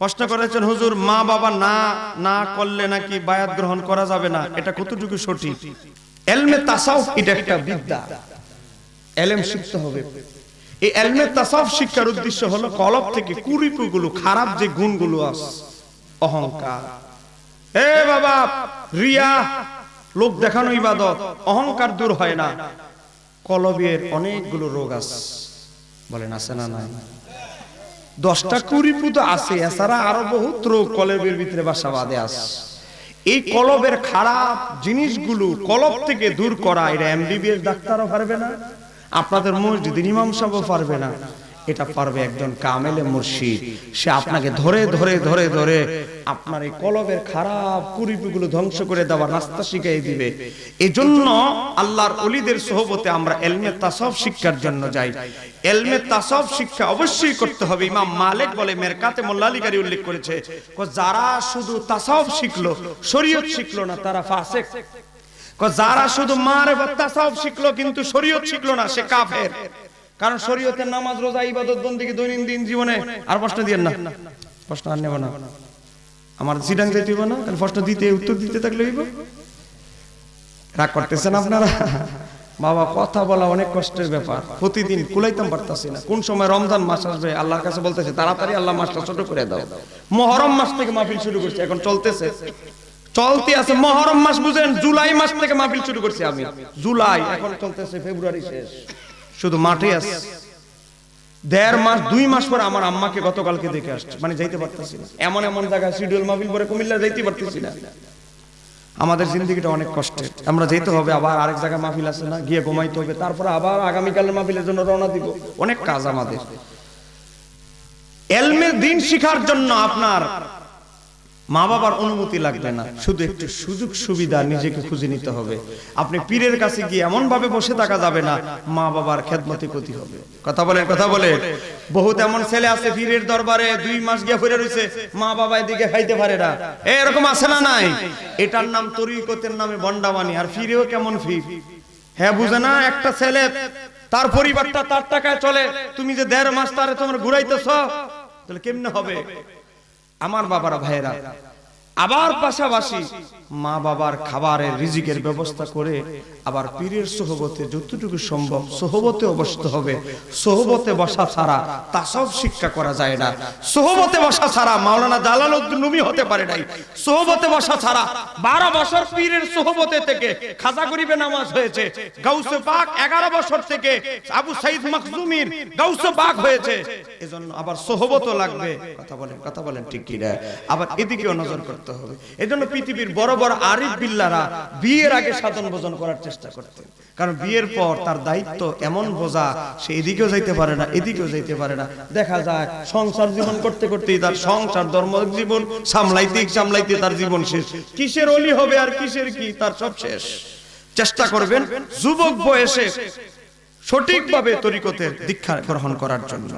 প্রশ্ন করেছেন, হুজুর, মা বাবা না না করলে নাকি বায়াত গ্রহণ করা যাবে না? এটা কতটুকু সঠিক? এলমে তাসাউফ এটা একটা বিদ্যা। এলেম শিখতে হবে। এই এলমে তাসাউফ শিক্ষার উদ্দেশ্য হলো কলব থেকে কুরিপুগুলো খারাপ যে গুণগুলো আছে, অহংকার। এ বাবা, রিয়া, লোক দেখানো ইবাদত, অহংকার দূর হয় না। কলবের অনেকগুলো রোগ আছে। বলেন, আছে না নাই? দশটা কুড়ি ফুট আছে, এছাড়া আরও বহুত রোগ কলবের ভিতরে বাসা বাঁধে আছে। এই কলবের খারাপ জিনিসগুলো কলব থেকে দূর করা, এটা এমবিবিএস ডাক্তারও পারবে না, আপনাদের মসজিদ ইমাম সাহেবও পারবে না। এটা পারবে একজন কামেলে মুর্শিদ। সে আপনাকে ধরে ধরে ধরে ধরে আপনার এই কলবের খারাপ কুরিপুগুলো ধ্বংস করে দেওয়ার রাস্তা শিখিয়ে দিবে। এজন্য আল্লাহর অলিদের সহবতে আমরা এলমে তাসব শিক্ষার জন্য যাই। এলমে তাসব শিক্ষা অবশ্যই করতে হবে। ইমাম মালিক বলে, মেরকাতে মোল্লালিকারি উল্লেখ করেছে যারা শুধু তাসব শিখলো, শরীয়ত শিখলো না, তারা ফাসেক। যারা শুধু মারে তাসব শিখলো, কিন্তু শরীয়ত শিখলো না, সে কাফের। কারণ শরীয়তের নামাজ, রোজা, ইবাদত বন্দিকে দৈনন্দিন জীবনে আর প্রশ্ন দিয়েন না। প্রশ্ন আর নেব না। আমার সিডাং যেতে হইব না কারণ প্রশ্ন দিতে, উত্তর দিতে থাকলে হইব। রাগ করতেছেন আপনারা? বাবা, কথা বলা অনেক কষ্টের ব্যাপার। প্রতিদিন কুলাইতাম পারতাছি না। কোন সময় রমজান মাস আসবে, আল্লাহর কাছে বলতেছে, তাড়াতাড়ি আল্লাহ মাসটা ছোট করে দাও। মহরম মাস থেকে মাহফিল শুরু করছে, এখন চলতেছে। চলতে আছে মহরম মাস, বুঝেন? জুলাই মাস থেকে মাহফিল শুরু করছি আমি। জুলাই, এখন চলতেছে, ফেব্রুয়ারি শেষ। শুধু মাঠে আছে। দেড় মাস, দুই মাস পরে আমার আম্মাকে গতকালকে দেখে আসছে। মানে যাইতে পারতেছি না। এমন এমন জায়গায় শিডিউল মাহফিল পরে কুমিল্লা যাইতে পারতেছি না। আমাদের জিন্দগিটা অনেক কষ্টের। আমরা যেতে হবে, আবার আরেক জায়গায় মাহফিল আছে না, গিয়ে ঘুমাইতে হবে। তারপরে আবার আগামীকালের মাহফিলের জন্য রওনা দিব। অনেক কাজ আমাদের। এলমে দিন শিখার জন্য আপনার মা বাবার অনুমতি লাগবে না। শুধু একটু সুযোগ সুবিধা নিজেকে খুঁজে নিতে হবে। আপনি পীরের কাছে গিয়ে এমন ভাবে বসে থাকা যাবে না মা বাবার খেদমতি ক্ষতি হবে। কথা বলেন, কথা বলে। বহুত এমন ছেলে আছে পীরের দরবারে দুই মাস গিয়ে ফিরে রয়েছে মা বাবা এদিকে খাইতে পারে না। এরকম আছে না নাই? এটার নাম তরিকতের নামে বন্ডামানি আর ফিরেও কেমন ফি হ্যাঁ বুঝে না একটা ছেলে, তার পরিবারটা তার টাকায় চলে। তুমি যে দেড় মাস তারে তোমার ঘুরাইতেছ, তাহলে কেমনে হবে? আমার বাবারা ভাইয়েরা, আবার পাশাপাশি মা বাবার খাবারের রিজিকের ব্যবস্থা করে আবার পীরের সোহবতে যতটুকু সম্ভব সোহবতে অবস্থিত হবে। সোহবতে বসা ছাড়া তাসব শিক্ষা করা যায় না। সোহবতে বসা ছাড়া মাওলানা জালালউদ্দিন রুমি হতে পারে নাই। সোহবতে বসা ছাড়া বারো বছর পীরের সোহবতে থেকে খাজা গরিবে নামাজ হয়েছে। গাউসে পাক এগারো বছর থেকে আবু সাইদ মখজুমির গাউসে পাক হয়েছে। এজন্য আবার সোহবতও লাগবে। কথা বলেন কথা বলেন ঠিক কি না আবার এদিকেও নজর করতে হবে। এজন্য পৃথিবীর বড় বড় আরিফ বিল্লারা বিয়ের আগে সাধন ভোজন করার চেষ্টা করতেন। কারণ বিয়ের পর তার দায়িত্ব এমন বোঝা সে এদিকেও যাইতে পারে না এদিকেও যাইতে পারে না। দেখা যায় সংসার জীবন করতে করতেই তার সংসার ধর্ম জীবন সামলাইতে সামলাইতে তার জীবন শেষ। কিসের অলি হবে আর কিসের কি? তার সব শেষ। চেষ্টা করবেন যুবক বয়সে সঠিকভাবে তরিকতের দীক্ষা গ্রহণ করার জন্য।